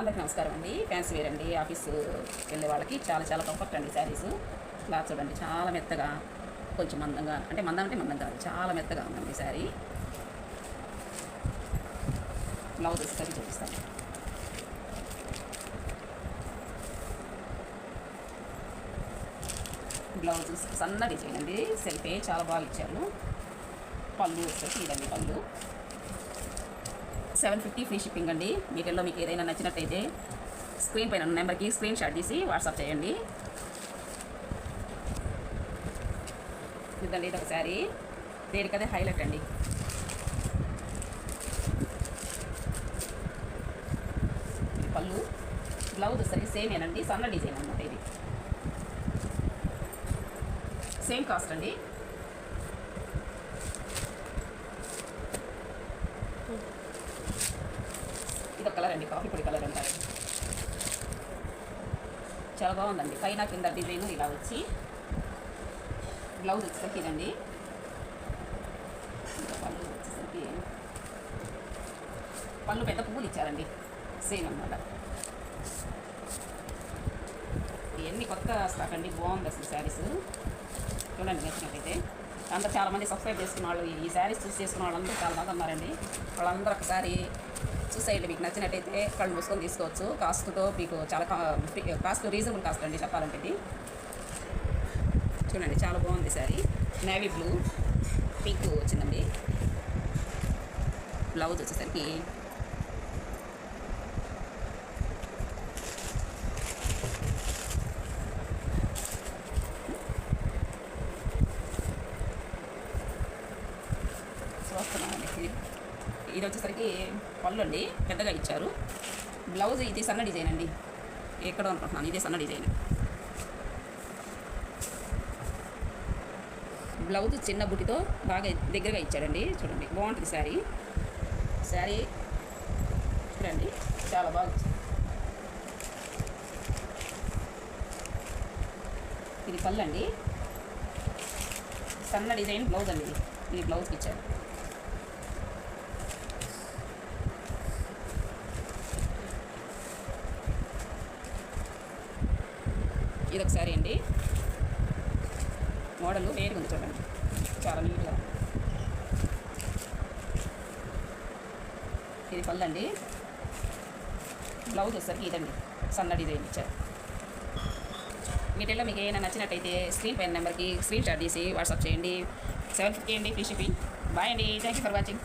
అందరికీ నమస్కారం అండి. ఫ్యాన్స్ వేర్ అండి. ఆఫీసు వెళ్ళే వాళ్ళకి చాలా చాలా కంఫర్ట్ అండి శారీస్. క్లాత్ చూడండి చాలా మెత్తగా కొంచెం మందంగా అంటే మందం అంటే మందం కాదు చాలా మెత్తగా ఉందండి శారీ. బ్లౌజ్ వచ్చేసరికి చూపిస్తాను. బ్లౌజ్ సన్న డిజైన్ అండి. సెల్ఫే చాలా బాగా ఇచ్చారు. పళ్ళు వచ్చేసి ఇదండి పళ్ళు. సెవెన్ ఫిఫ్టీ ఫ్రీ షిప్పింగ్ అండి. వీటిల్లో మీకు ఏదైనా నచ్చినట్టయితే స్క్రీన్ పైన నెంబర్కి స్క్రీన్ షాట్ తీసి వాట్సాప్ చేయండి. చూద్దండి ఇది ఒకసారి. దేనికదే హైలైట్ అండి. పళ్ళు. బ్లౌజ్ వచ్చేసరికి సేమేనండి. సన్న డిజైన్ అన్నమాట ఇది. సేమ్ కాస్ట్ అండి ఇది ఒక కలర్ అండి కాఫీ పొడి కలర్ అంటారు చాలా బాగుందండి. పైన కింద డిజైన్ ఇలా వచ్చి బ్లౌజ్ వచ్చేసరికి ఇదండి. పళ్ళు వచ్చేసరికి పళ్ళు పెద్ద పువ్వులు ఇచ్చారండి. సేమ్ అన్నమాట. ఇవన్నీ కొత్త స్టాక్ అండి. బాగుంది అసలు శారీస్. చూడండి నచ్చినట్టయితే. అందరూ చాలామంది సబ్స్క్రైబ్ చేసుకున్న వాళ్ళు ఈ శారీస్ చూసి చేసుకున్న వాళ్ళందరూ చాలా బాగా ఉన్నారండి. వాళ్ళందరూ ఒకసారి చూసేయండి మీకు నచ్చినట్టయితే కళ్ళు మూసుకొని తీసుకోవచ్చు. కాస్ట్తో మీకు చాలా కాస్ట్ రీజనబుల్ కాస్ట్ అండి చెప్పాలంటే ఇది. చూడండి చాలా బాగుంది సారీ నేవీ బ్లూ పింక్ వచ్చిందండి. బ్లౌజ్ వచ్చేసరికి చూస్తున్నామండి ఇది ఇది వచ్చేసరికి పళ్ళు అండి పెద్దగా ఇచ్చారు. బ్లౌజ్ ఇది సన్న డిజైన్ అండి. ఎక్కడ అనుకుంటున్నాను ఇదే సన్న డిజైన్. బ్లౌజ్ చిన్న బుట్టితో బాగా దగ్గరగా ఇచ్చాడండి. చూడండి బాగుంటుంది శారీ. శారీ చూడండి చాలా బాగా ఇది పళ్ళు అండి సన్న డిజైన్ బ్లౌజ్ అండి ఇది. ఇది బ్లౌజ్కి ఇచ్చారు ఇది ఒకసారి అండి. మోడల్ వేరుగా ఉంది చూడండి. చాలా నీట్గా. ఇది పళ్ళండి. బ్లౌజ్ వచ్చేసరికి ఇదండి. సన్నడి డిజైన్ ఇచ్చారు. వీటిల్లో మీకు ఏమైనా నచ్చినట్టయితే స్క్రీన్ పైన నెంబర్కి స్క్రీన్ షాట్ తీసి వాట్సాప్ చేయండి. సెవెన్ ఫిఫ్టీ అండి ఫ్రీ షిప్పింగ్. బాయ్ అండి. Thank you for watching.